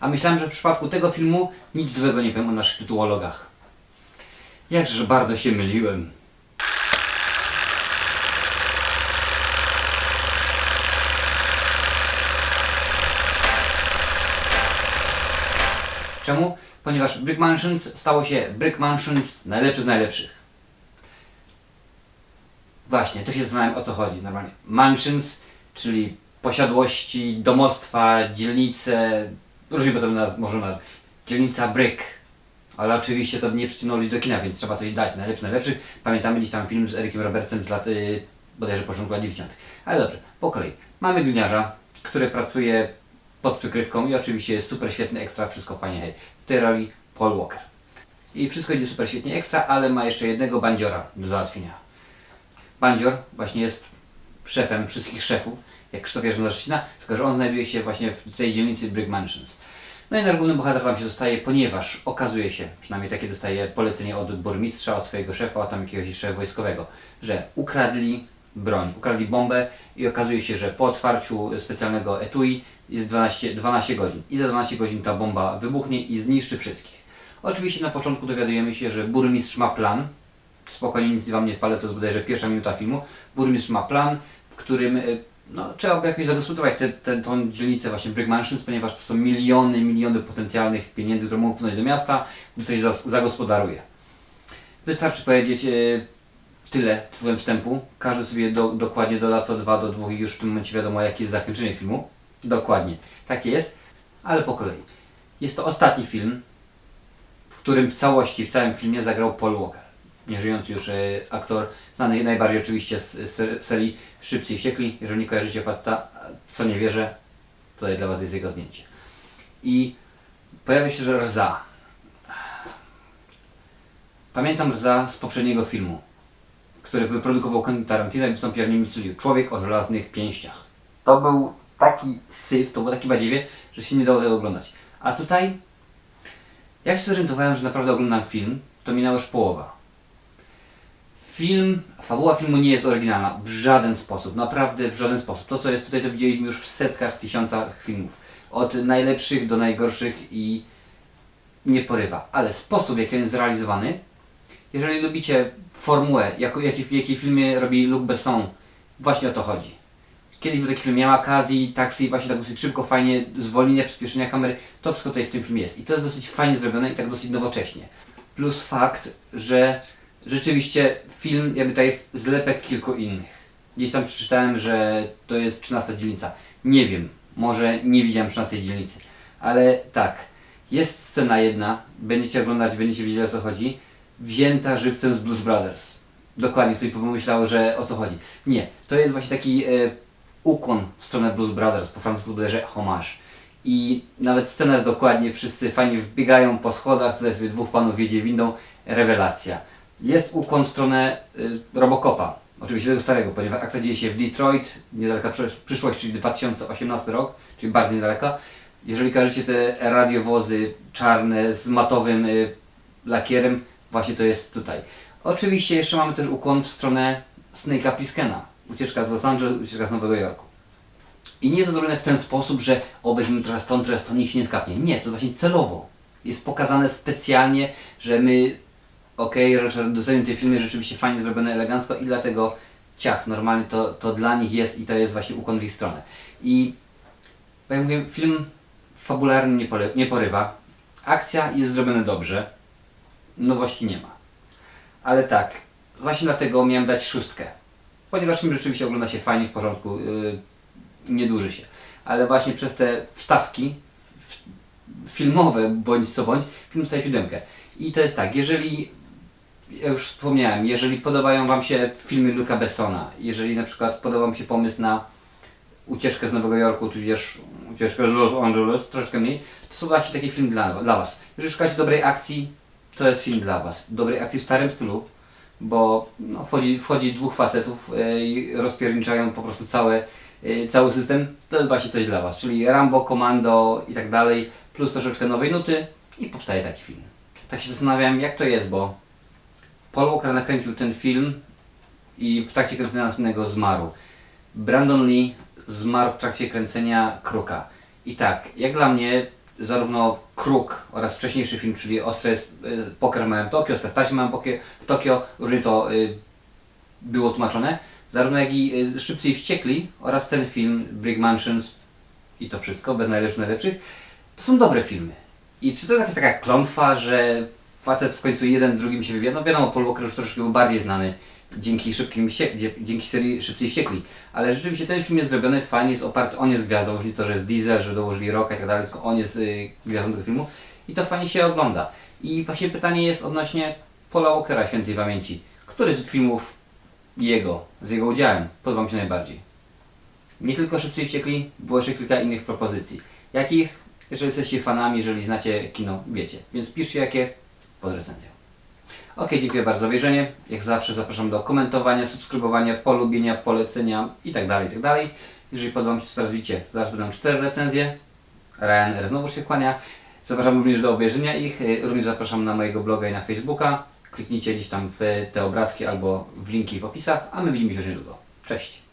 A myślałem, że w przypadku tego filmu nic złego nie powiem o naszych tytułologach. Jakże bardzo się myliłem. Czemu? Ponieważ Brick Mansions stało się Brick Mansions najlepszy z najlepszych. Właśnie, to się zastanawiam o co chodzi normalnie. Mansions, czyli posiadłości, domostwa, dzielnice, różnie potem naz- można nazwać. Dzielnica Brick. Ale oczywiście to nie przyciągnął ludzi do kina, więc trzeba coś dać. Najlepszy, najlepszych. Pamiętamy gdzieś tam film z Erikiem Robertsem z lat, yy, bodajże początku lat 90. Ale dobrze, po kolei. Mamy gliniarza, który pracuje pod przykrywką i oczywiście jest super świetny ekstra, wszystko fajnie, hej. W tej roli Paul Walker. I wszystko idzie super świetnie ekstra, ale ma jeszcze jednego bandziora do załatwienia. Bandzior właśnie jest szefem wszystkich szefów, jak Krzysztof Szczecina, tylko że on znajduje się właśnie w tej dzielnicy Brick Mansions. No i nasz główny bohater tam się dostaje, ponieważ okazuje się, przynajmniej takie dostaje polecenie od burmistrza, od swojego szefa, a tam jakiegoś jeszcze wojskowego, że ukradli broń, ukradli bombę i okazuje się, że po otwarciu specjalnego etui jest 12, 12 godzin i za 12 godzin ta bomba wybuchnie i zniszczy wszystkich. Oczywiście na początku dowiadujemy się, że burmistrz ma plan, spokojnie nic wam nie palę, to jest bodajże pierwsza minuta filmu. Burmistrz ma plan, w którym y, no, trzeba by jakoś zagospodarować tę te, te, dzielnicę właśnie Mansions, ponieważ to są miliony, miliony potencjalnych pieniędzy, które mogą wpłynąć do miasta, gdy to się zas- zagospodaruje. Wystarczy powiedzieć y, tyle tytułem wstępu. Każdy sobie do, dokładnie doda co dwa do dwóch i już w tym momencie wiadomo jakie jest zakończenie filmu. Dokładnie. Takie jest, ale po kolei. Jest to ostatni film, w którym w całości, w całym filmie zagrał Paul Walker. Nieżyjący już e, aktor, znany najbardziej oczywiście z z ser- serii Szybcy i Wściekli. Jeżeli nie kojarzycie faceta, co nie wierzę, tutaj dla Was jest jego zdjęcie. I pojawia się, że Rza. Pamiętam Rza z poprzedniego filmu, który wyprodukował Quentin Tarantino i wystąpił w nim. Człowiek o żelaznych pięściach. To był taki syf, to było takie badziewie, że się nie dało tego oglądać. A tutaj, jak się zorientowałem, że naprawdę oglądam film, to minęła już połowa. Film, fabuła filmu nie jest oryginalna w żaden sposób, naprawdę w żaden sposób. To co jest tutaj to widzieliśmy już w setkach, tysiącach filmów. Od najlepszych do najgorszych i nie porywa. Ale sposób jaki on jest zrealizowany, jeżeli lubicie formułę, jako, jaki, w jakiej filmie robi Luc Besson, właśnie o to chodzi. Kiedyś był taki film Yamakasi, Taxi, właśnie tak dosyć szybko, fajnie, zwolnienie, przyspieszenia kamery, to wszystko tutaj w tym filmie jest. I to jest dosyć fajnie zrobione i tak dosyć nowocześnie. Plus fakt, że rzeczywiście film jakby to jest zlepek kilku innych. Gdzieś tam przeczytałem, że to jest 13 dzielnica. Nie wiem, może nie widziałem 13 dzielnicy, ale tak, jest scena jedna, będziecie oglądać, będziecie wiedzieli o co chodzi, wzięta żywcem z Blues Brothers. Dokładnie, ktoś pomyślał, że o co chodzi. Nie, to jest właśnie taki e, ukłon w stronę Blues Brothers, po francusku bodajże hommage. I nawet scena jest dokładnie, wszyscy fajnie wbiegają po schodach, tutaj sobie dwóch panów wiedzie windą, rewelacja. Jest ukłon w stronę y, Robocopa, oczywiście tego starego, ponieważ akcja dzieje się w Detroit, niedaleka przysz- przyszłość, czyli 2018 rok, czyli bardzo niedaleka. Jeżeli kojarzycie te radiowozy czarne z matowym y, lakierem, właśnie to jest tutaj. Oczywiście jeszcze mamy też ukłon w stronę Snake'a Plissken'a, ucieczka z Los Angeles, ucieczka z Nowego Jorku. I nie jest to zrobione w ten sposób, że obejrzymy teraz to, teraz to, nikt się nie skapnie. Nie, to właśnie celowo. Jest pokazane specjalnie, że my, okej, okay, doceniam te filmy rzeczywiście fajnie zrobione, elegancko i dlatego ciach, normalnie to, to dla nich jest i to jest właśnie ukłon w ich stronę. I jak mówię, film fabularny nie, nie porywa. Akcja jest zrobiona dobrze. Nowości nie ma. Ale tak, właśnie dlatego miałem dać szóstkę. Ponieważ film rzeczywiście ogląda się fajnie, w porządku, yy, nie duży się. Ale właśnie przez te wstawki filmowe, bądź co bądź, film dostaje siódemkę. I to jest tak, jeżeli, ja już wspomniałem, jeżeli podobają Wam się filmy Luca Bessona, jeżeli na przykład podoba Wam się pomysł na ucieczkę z Nowego Jorku, tudzież ucieczkę z Los Angeles, troszkę mniej, to są właśnie taki film dla, dla Was. Jeżeli szukacie dobrej akcji, to jest film dla Was. Dobrej akcji w starym stylu, bo no, wchodzi, wchodzi dwóch facetów e, i rozpierniczają po prostu całe, e, cały system, to jest właśnie coś dla Was. Czyli Rambo, Komando i tak dalej, plus troszeczkę nowej nuty i powstaje taki film. Tak się zastanawiałem, jak to jest, bo Paul Walker nakręcił ten film i w trakcie kręcenia następnego zmarł. Brandon Lee zmarł w trakcie kręcenia Kruka. I tak, jak dla mnie, zarówno Kruk oraz wcześniejszy film, czyli Ostre jest y, poker w Tokio, Ostre stać w pokie- w Tokio, różnie to y, było tłumaczone, zarówno jak i y, Szybcy i Wściekli oraz ten film Brick Mansions i to wszystko, bez najlepszych najlepszych, to są dobre filmy. I czy to jakaś taka klątwa, że facet w końcu jeden drugim się wybija? No wiadomo, Paul Walker już troszkę był bardziej znany dzięki szybkim dzięki serii Szybcy i Wściekli. Ale rzeczywiście ten film jest zrobiony fajnie, jest oparty, on jest gwiazdą, już nie to, że jest Diesel, że dołożyli Rocka i tak dalej, tylko on jest y, gwiazdą tego filmu i to fajnie się ogląda. I właśnie pytanie jest odnośnie Paula Walkera świętej pamięci. Który z filmów jego, z jego udziałem podoba mi się najbardziej? Nie tylko Szybcy i Wściekli, było jeszcze kilka innych propozycji. Jakich, jeżeli jesteście fanami, jeżeli znacie kino, wiecie. Więc piszcie jakie pod recenzją. Ok, dziękuję bardzo za obejrzenie. Jak zawsze zapraszam do komentowania, subskrybowania, polubienia, polecenia itd. itd. Jeżeli podoba mi się, to teraz widzicie, zaraz będą cztery recenzje. Ryanair znowu się kłania. Zapraszam również do obejrzenia ich. Y, Również zapraszam na mojego bloga i na Facebooka. Kliknijcie gdzieś tam w te obrazki albo w linki w opisach, a my widzimy się już niedługo. Cześć!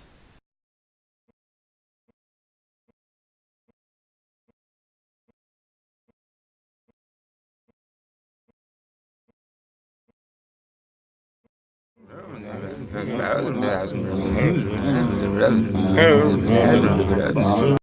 That was